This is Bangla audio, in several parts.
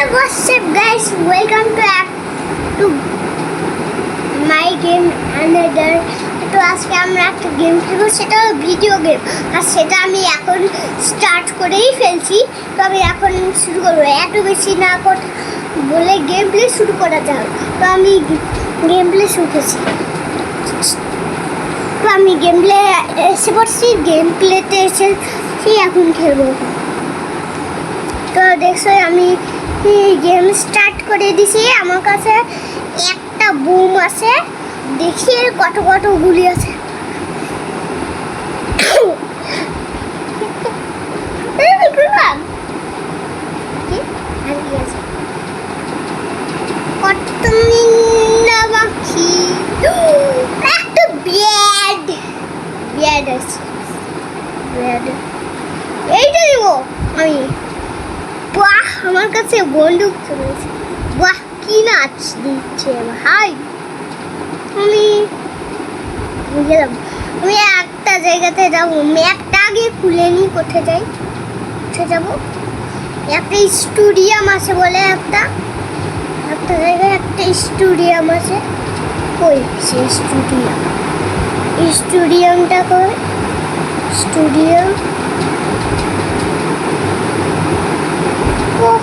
What's up, guys? Welcome back to my game, another, তো আজকে আমরা একটা গেম খেলব, সেটা হলো ভিডিও গেম আর সেটা আমি এখন স্টার্ট করেই ফেলছি। তো আমি এখন শুরু করব। এত বেশি না কর বলে গেম প্লে শুরু করা যাক। তো আমি গেম প্লে শুরু করছি। তো আমি গেম প্লে এসে পড়ছি গেম প্লেতে এসেছি এখন খেলব। তো দেখছ, আমি গেম স্টার্ট করে দিছি। আমার কাছে একটা বুম আছে। দেখি কত কত গুলি আছে এই, বুঝলাম। কি? আর কি আছে? কত মিন্না পাখি। একটা ব্যাড ব্যাড আছে ব্যাড এইটা দিব আমি বাহ আমার কাছে বন্দুক চলেছে বাহ, কি নাচ দিচ্ছে ভাই আমি গেলাম আমি একটা জায়গাতে যাব। ম্যাপটা আগে খুলে নিই কোথায় যাই? কোথায় যাব? একটা স্টুডিয়াম আছে বলে একটা। একটা জায়গায় একটা স্টুডিয়াম আছে। কই সেই স্টুডিয়াম। স্টুডিয়ামটা কই স্টুডিয়াম?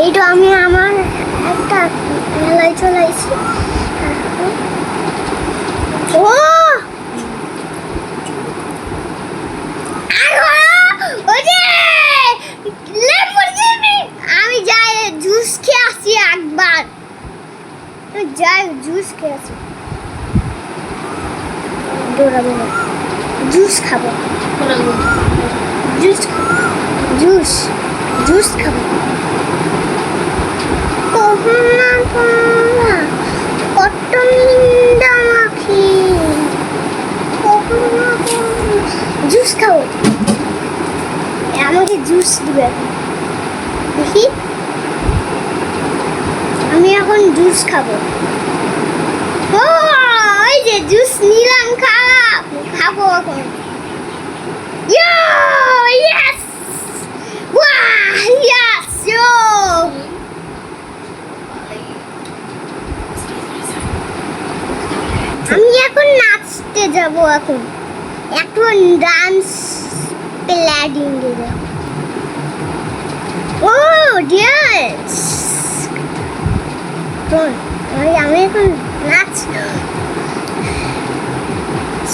এই তো আমি আমার একটা মেলায় চলে এসেছি ও আমি যাই জুস খেয়ে আসি একবার যাই জুস খেয়ে আসি দৌড়াবো না। জুস খাব। জুস খাব। জুস জুস খাব। জুস খাব আমাকে জুস দিবে। দেখি। আমি এখন জুস খাব। ওই যে জুস নিলাম খারাপ খাব এখন ইয়ো ইয়েস ওয়াহ ইয়েস ইয়ো আমি এখন নাচতে যাব এখন। এখন ডান্স প্ল্যাডিং দেব ও আমি আমি এখন নাচ।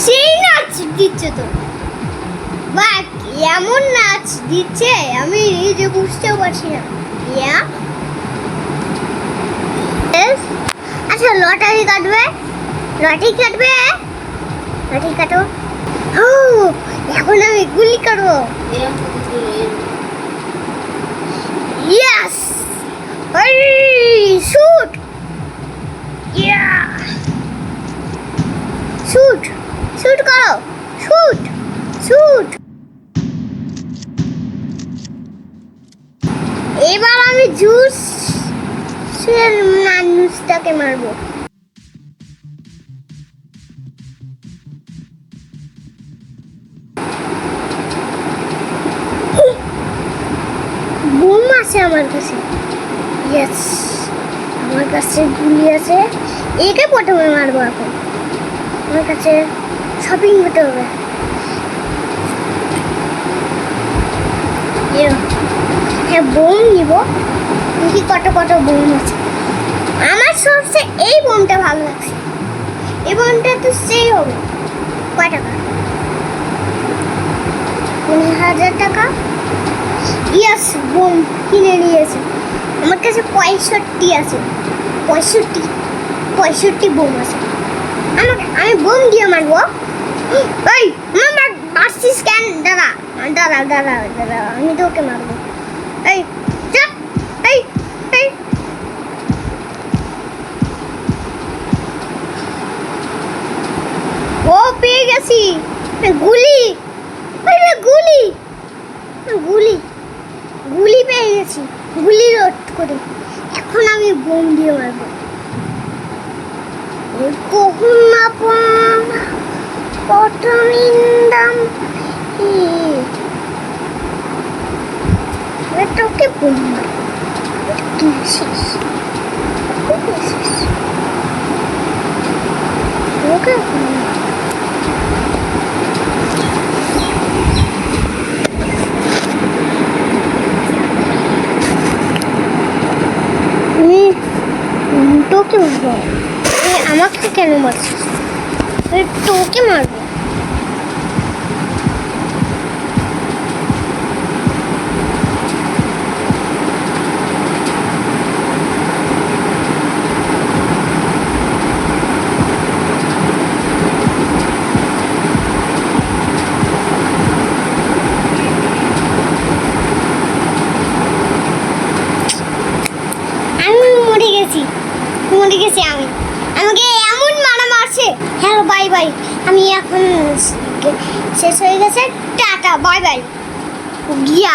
সেই নাচ দিচ্ছে তো বা এমন নাচ দিচ্ছে, আমি নিজে বুঝতেও পারছি না। ইয়া। আচ্ছা লটারি কাটবে? লটারি কাটবে? লটারি কাটো। ও এখন আমি গুলি করব। Yes shoot yeah shoot shoot করো। শুট শুট এবার আমি জুস মানুষটাকে মারবো। আমার ইয়েস আমার কাছে গুলি আছে। একে প্রথমে মারবো এখন। আমার কাছে শপিং করতে হবে। হ্যাঁ বোম নিব। দেখি কত কত বোম আছে। আমার সবচেয়ে এই বোমটা ভালো লাগছে। এই বোমটা তো সেই হবে। কয় টাকা? পনেরো হাজার টাকা। ইয়েস বোন কিনে নিয়েছে আমার কাছে পঁয়ষট্টি আছে পঁয়ষট্টি পঁয়ষট্টি বোম আছে আমাকে আমি বোম দিয়ে মারবো ওই আমার মারছিস কেন দাদা দাদা দাদা দাদা আমি তোকে মারবো এই চাপ এই এই ও পেয়ে গেছি গুলি গুলি গুলি পেয়ে গেছি। গুলি রোধ করে। এখন আমি বোম দিয়ে মারবো। ওই কখন না পাম কত নিন্দাম তোকে বোম মারবো। কি শেষ তুই শেষ তোকে বোম মারবো। তুমি উম, তোকে আমাকে কেন মারছিস? তোকে মারবো আমি মরে গেছি মরে গেছি আমি। আমাকে এমন মানা মারছে। হ্যালো বাই বাই আমি এখন শেষ হয়ে গেছে। টাটা বাই বাই গিয়া।